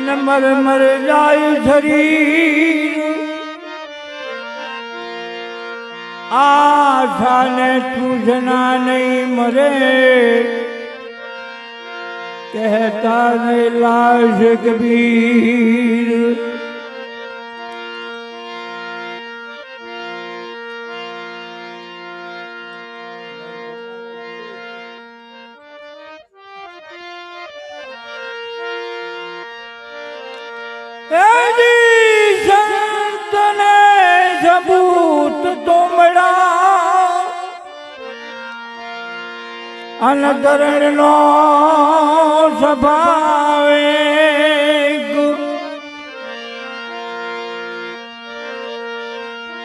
અને મર મર જાય શરીર આશાને તૂજના નહીં મરે. કહેતા નહીં લાશ કબીર અનદરણનો સ્વભાવે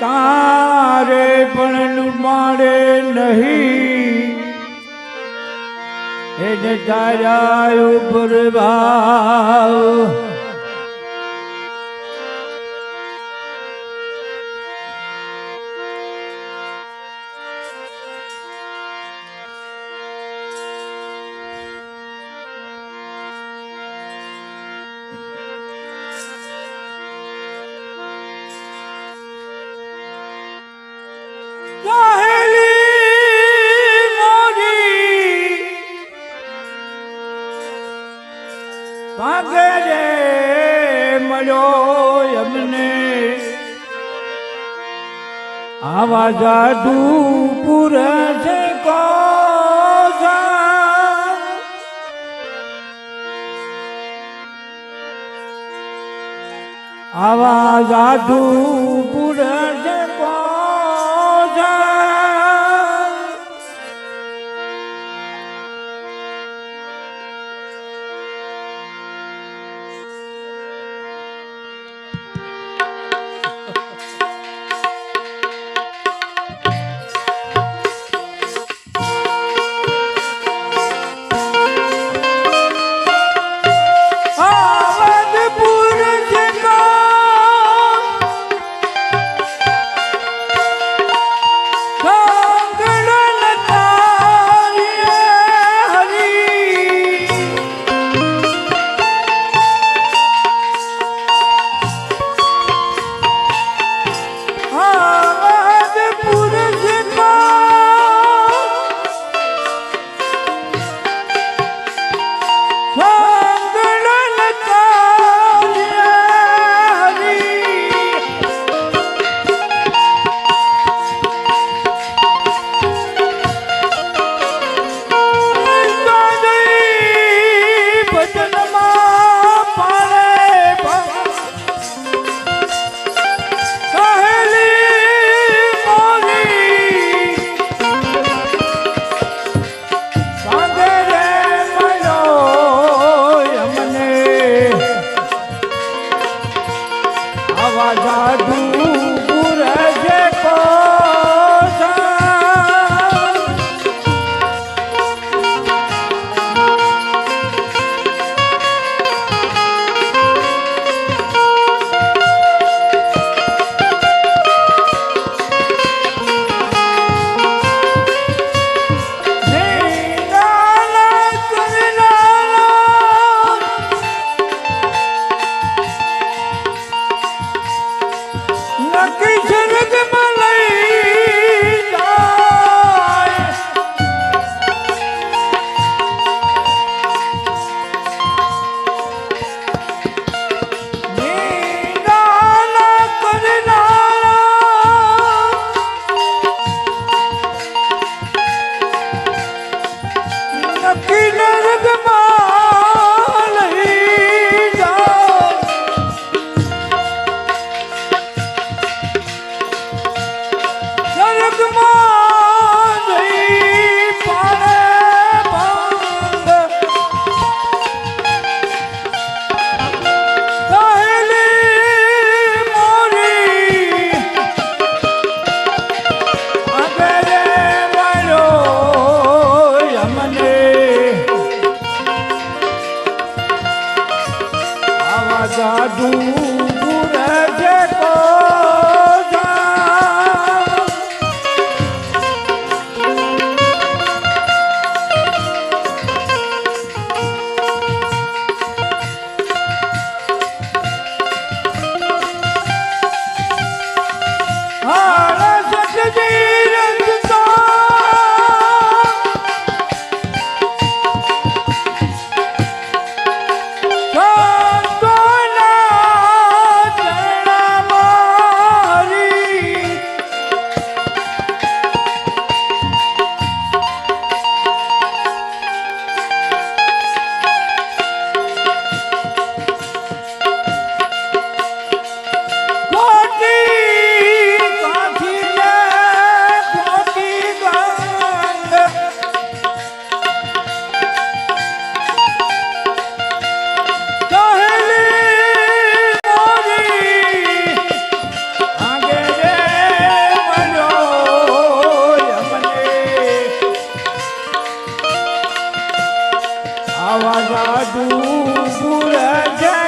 તારે પણ માડે નહીં. એને તારા ઉપર ભાવ ભાગે રે મળ્યો એમને. આવા જાદુ પુરષ કો આવા જાદુ પુરષ casa આવા જાદુ પૂર જાય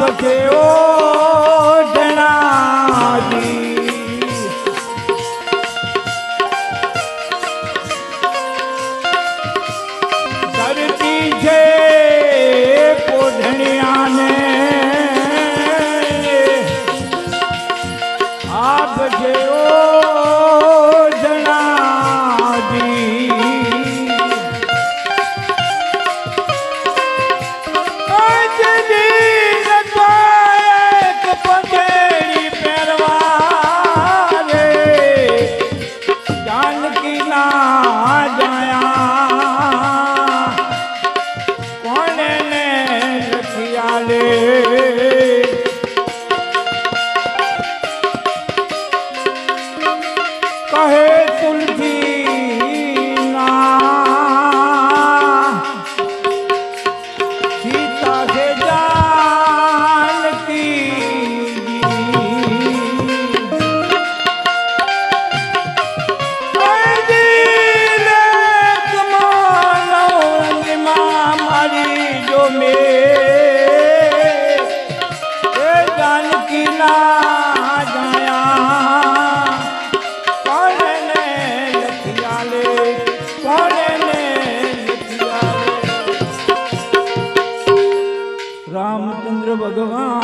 આપ જેવો ભગવાન.